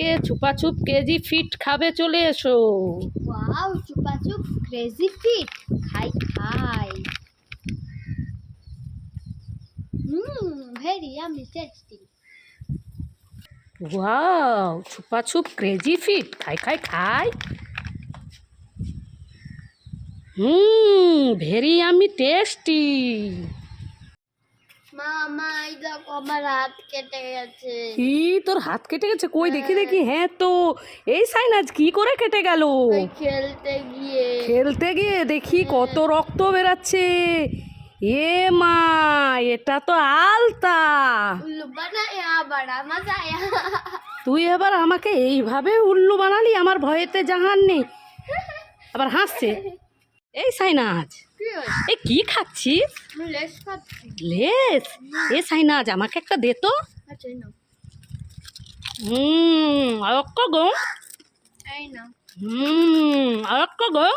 আজকে চুপাচুপ KG fit খাবে চলে এসো। ওয়াও চুপাচুপ ক্রেজি ফিট খাই খাই। হুম very yummy tasty wow Chupa Chups crazy fit খাই খাই খাই। হুম ভেরি আমি টেস্টি মা আমার হাত কেটে গেছে। কি? তোর হাত কেটে গেছে? কই? দেখি দেখি। হ্যাঁ তো। এই সাইনাজ কি করে কেটে গেল? খেলতে গিয়ে। খেলতে গিয়ে দেখি কত রক্ত বেরাচ্ছে। এ মা এটা তো আলতা। তুই এবার আমাকে এইভাবে উল্লু বানালি? আমার ভয়েতে জাহান নেই। আবার হাসছে। এই সাইনাজ। কি এ কি খাচ্ছিস? লেস খাচ্ছি। লেস এ সাইনাজ আমাকে একটা দে তো। আচ্ছা নাও। হুম আর একটা গো হুম আর গো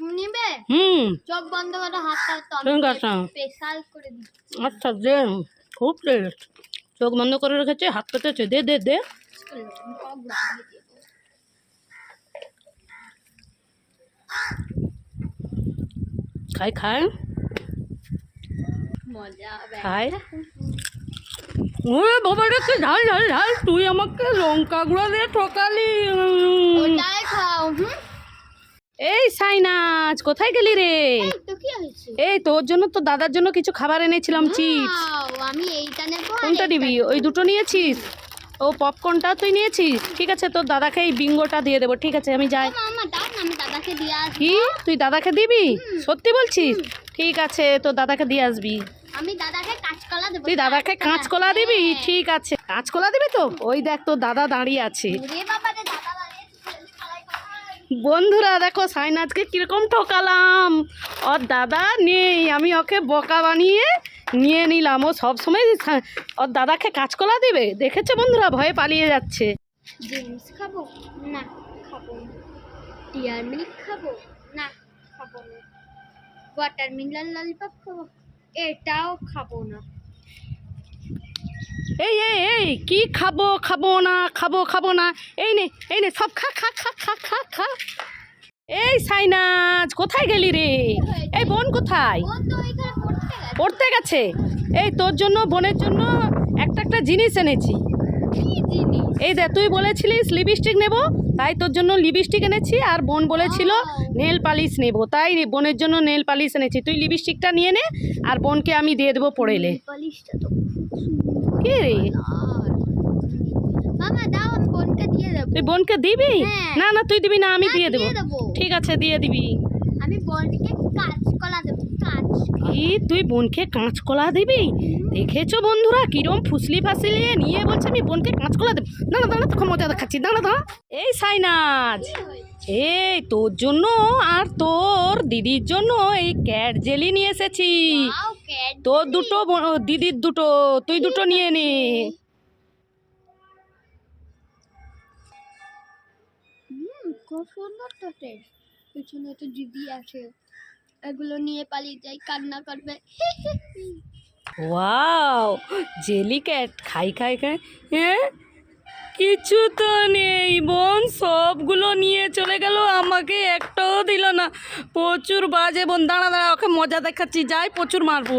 নিবে? হুম। চোখ বন্ধ করে হাতটা তো ঠিক আছে। স্পেশাল করে দিচ্ছি। আচ্ছা দে খুব টেস্ট। চোখ বন্ধ করে রেখেছে হাত পেতেছে দে দে দে। খাই খাই। খাই। ওরে বাবা রে কি ঝাল ঝাল ঝাল। তুই আমাকে লঙ্কা গুঁড়ো দিয়ে ঠকালি। এই সাইনাজ কোথায় গেলি রে? এই তোর জন্য তো দাদার জন্য কিছু খাবার এনেছিলাম চিপস। আমি এইটা নেব কোনটা নিবি? ওই দুটো নিয়েছিস? ও পপকর্নটা তুই নিয়েছিস? ঠিক আছে তোর দাদাকে এই বিঙ্গোটা দিয়ে দেবো ঠিক আছে আমি যাই। আমি দাদাকে দিয়ে আসব। কি? তুই দাদাকে দিবি? সত্যি বলছিস? ঠিক আছে তোর দাদাকে দিয়ে আসবি। আমি দাদাকে কাঁচকলা দেবো। তুই দাদাকে কাঁচকলা দিবি? হ্যাঁ। ঠিক আছে। কাঁচকলা দিবি তো? ওই দেখ তোর দাদা দাঁড়িয়ে আছে? বন্ধুরা দেখো সাইনাজকে কীরকম ঠকালাম। ওর দাদা নেই আমি ওকে বোকা বানিয়ে নিয়ে নিলাম। ও সবসময় ওর দাদাকে কাঁচকলা দিবে? দেখেছ বন্ধুরা? ভয়ে পালিয়ে যাচ্ছে। খাব? না খাব টিয়ার মিল্ক খাব? না খাব না। ওয়াটার ওয়াটারমেলন ললিপপ খাব? এটাও খাব না। এই এই এই কি খাব খাব না খাব খাব না? এই নে এই নে সব খা খা খা খা খা খা। এই সাইনাজ কোথায় গেলি রে? এই বোন কোথায়? পড়তে গেছে। এই তোর জন্য বোনের জন্য একটা একটা জিনিস এনেছি। কি জিনিস? এই দে তুই বলেছিলিস লিপস্টিক নেব তাই তোর জন্য লিপস্টিক এনেছি আর বোন বলেছিল নেল পালিশ নেব। তাই বোনের জন্য নেল পালিশ এনেছি। তুই লিপস্টিকটা নিয়ে নে আর বোনকে আমি দিয়ে দেবো পড়েলে কি রে? তুই বোনকে দিবি? হ্যাঁ। না না তুই দিবি না আমি দিয়ে দেবো। ঠিক আছে দিয়ে দিবি। আমি বোনকে কাঁচকলা দেবো কাঁচ কি? তুই বোনকে কাঁচকলা দিবি? দেখেছ বন্ধুরা কিরম ফুসলি ফাসলিয়ে নিয়ে বলছে আমি বোনকে কাঁচকলা দেবো। দাঁড়া দাঁড়া তোকে মজা দেখাচ্ছি দাঁড়া দাঁড়া। এই সাইনাজ এই তোর জন্য আর তোর দিদির জন্য এই ক্যাট জেলি নিয়ে এসেছি। তোর দুটো দিদির দুটো তুই দুটো নিয়ে নে। খুব সুন্দর তো টেস্ট পিছনে তো দিদি আছে। এগুলো নিয়ে পালিয়ে যাই, কান্না করবে। ওয়াও, জেলি ক্যাট, খাই খাই খাই। হ্যাঁ কিছু তো নেই বোন, সবগুলো নিয়ে চলে গেল, আমাকে একটাও দিল না। প্রচুর বাজে বোন, দাঁড়া দাঁড়া, ওকে মজা দেখাচ্ছি, যাই, প্রচুর মারবো।